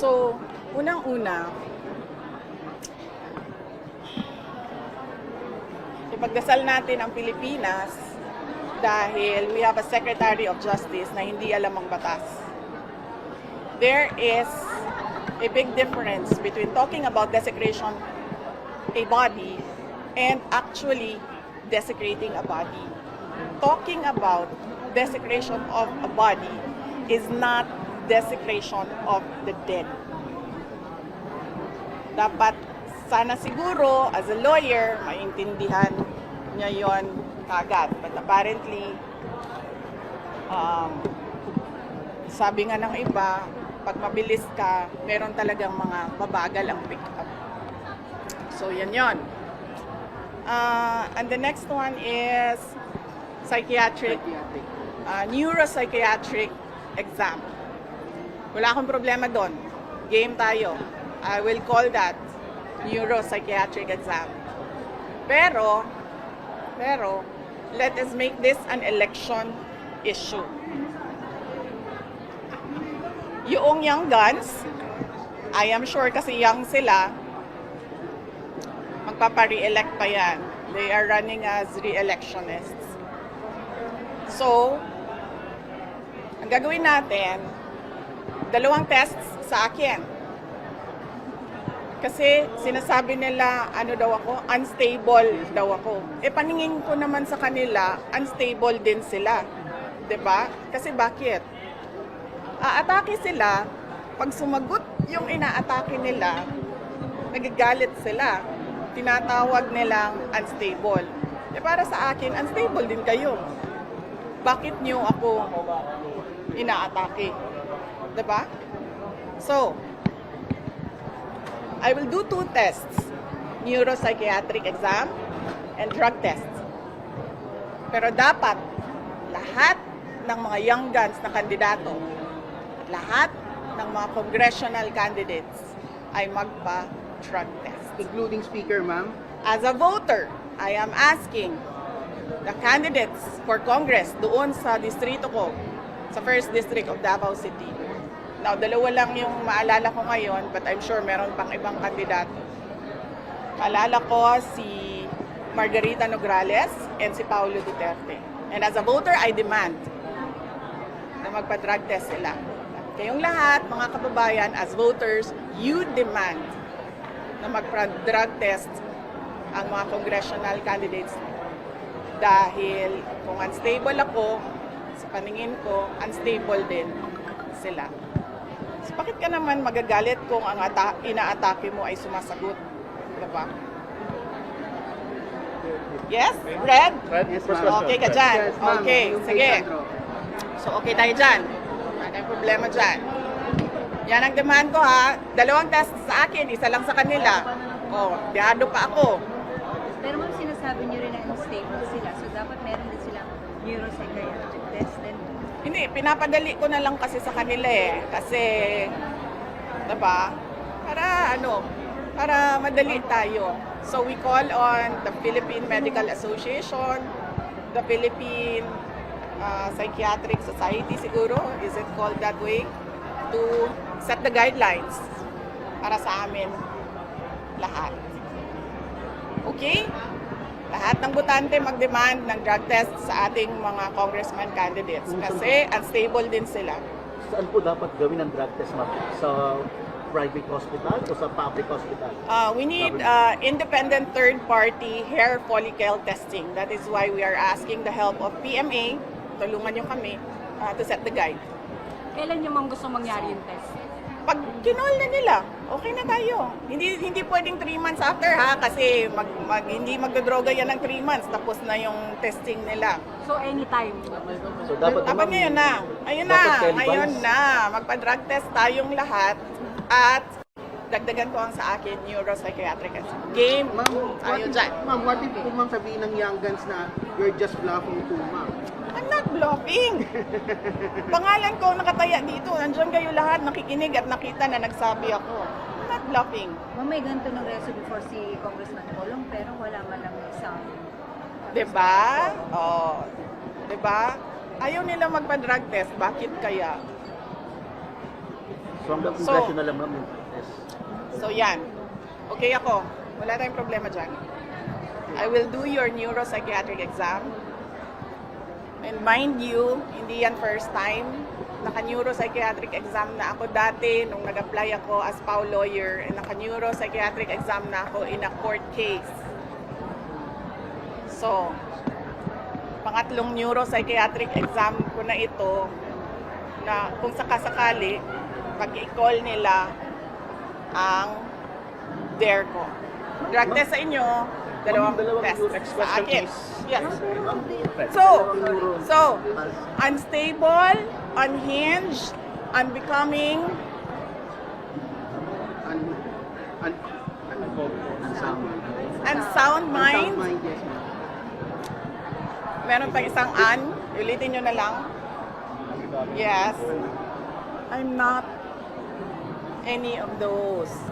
So, unang-una, ipagdasal natin ang Pilipinas dahil we have a Secretary of Justice na hindi alam ang batas. There is a big difference between talking about desecration a body and actually desecrating a body. Talking about desecration of a body is not desecration of the dead. Dapat sana siguro as a lawyer maintindihan niya yon kagad. But apparently um, sabi nga ng iba, pag mabilis ka, meron talagang mga mabagal ang pick up. So, yan yon. Uh, and the next one is psychiatric, Psychiatric. uh, neuropsychiatric exam. Wala akong problema doon. Game tayo. I will call that neuropsychiatric exam. Pero, pero, let us make this an election issue. Yung young guns, I am sure kasi young sila, magpapa-re-elect pa yan. They are running as re-electionists. So, ang gagawin natin, dalawang tests sa akin. Kasi sinasabi nila, ano daw ako, unstable daw ako. E paningin ko naman sa kanila, unstable din sila. ba? Kasi bakit? Aatake sila, pag sumagot yung inaatake nila, nagagalit sila. Tinatawag nilang unstable. E para sa akin, unstable din kayo. Bakit nyo ako inaatake? 'Di ba? So, I will do two tests. Neuropsychiatric exam and drug test. Pero dapat lahat ng mga young guns na kandidato, lahat ng mga congressional candidates ay magpa-drug test. Including speaker, ma'am. As a voter, I am asking the candidates for Congress doon sa distrito ko, sa first district of Davao City. Now, dalawa lang yung maalala ko ngayon, but I'm sure meron pang ibang kandidato. Maalala ko si Margarita Nograles and si Paulo Duterte. And as a voter, I demand na magpa-drug test sila. Kayong lahat, mga kababayan, as voters, you demand na magpa-drug test ang mga congressional candidates dahil kung unstable ako, sa paningin ko, unstable din sila. So, bakit ka naman magagalit kung ang ata- inaatake mo ay sumasagot? Diba? Yes? Red? Yes, ma'am. Okay ka dyan? Yes, ma'am. Okay, Yung sige. Sandro. So, okay tayo dyan. Wala tayong problema dyan. Yan ang demand ko ha. Dalawang test sa akin, isa lang sa kanila. Oh, biyado pa ako. Pero ma'am, sinasabi niyo rin na unstable sila. So, dapat meron din silang neuropsychiatric test. Hindi, pinapadali ko na lang kasi sa kanila eh. Kasi, diba? Para ano, para madali tayo. So we call on the Philippine Medical Association, the Philippine uh, Psychiatric Society siguro, is it called that way? To set the guidelines para sa amin lahat. Okay? Lahat ng butante mag-demand ng drug test sa ating mga congressman candidates kasi unstable din sila. Saan po dapat gawin ang drug test, ma'am? Sa private hospital o sa public hospital? Uh, we need uh, independent third-party hair follicle testing. That is why we are asking the help of PMA, tulungan nyo kami, uh, to set the guide. Kailan nyo mang gusto mangyari yung test? Pag kinol na nila, okay na tayo. Hindi hindi pwedeng 3 months after ha, kasi mag, mag, hindi magdodroga yan ng 3 months, tapos na yung testing nila. So, anytime. So dapat Dapat ngayon na. Ayun na. Ngayon na. Magpa-drug test tayong lahat. At dagdagan ko ang sa akin neuropsychiatric game. Ma'am, what if, dyan. ma'am, what if kung ma'am sabihin ng young guns na you're just bluffing too, ma'am? I'm not bluffing. Pangalan ko nakataya dito. Nandiyan kayo lahat nakikinig at nakita na nagsabi ako. I'm not bluffing. ma'am, may ganito ng reso before si Congressman Colong, pero wala man lang isang... 'Di ba? Oh. 'Di ba? Ayaw nila magpa-drug test. Bakit kaya? So hanggang So- congressional lang ma'am. So yan. Okay ako. Wala tayong problema dyan. I will do your neuropsychiatric exam. And mind you, hindi yan first time. Naka-neuropsychiatric exam na ako dati nung nag-apply ako as PAW lawyer. And naka-neuropsychiatric exam na ako in a court case. So, pangatlong neuropsychiatric exam ko na ito na kung sakasakali, pag i-call nila ang dare ko. Drug test sa inyo, dalawang dalawang test next sa question, akin. Yes. So, so, unstable, unhinged, unbecoming, Un, un, unsound. unsound mind. Unsound mind, yes, ma'am. Meron pang isang an. Ulitin nyo na lang. Yes. I'm not any of those.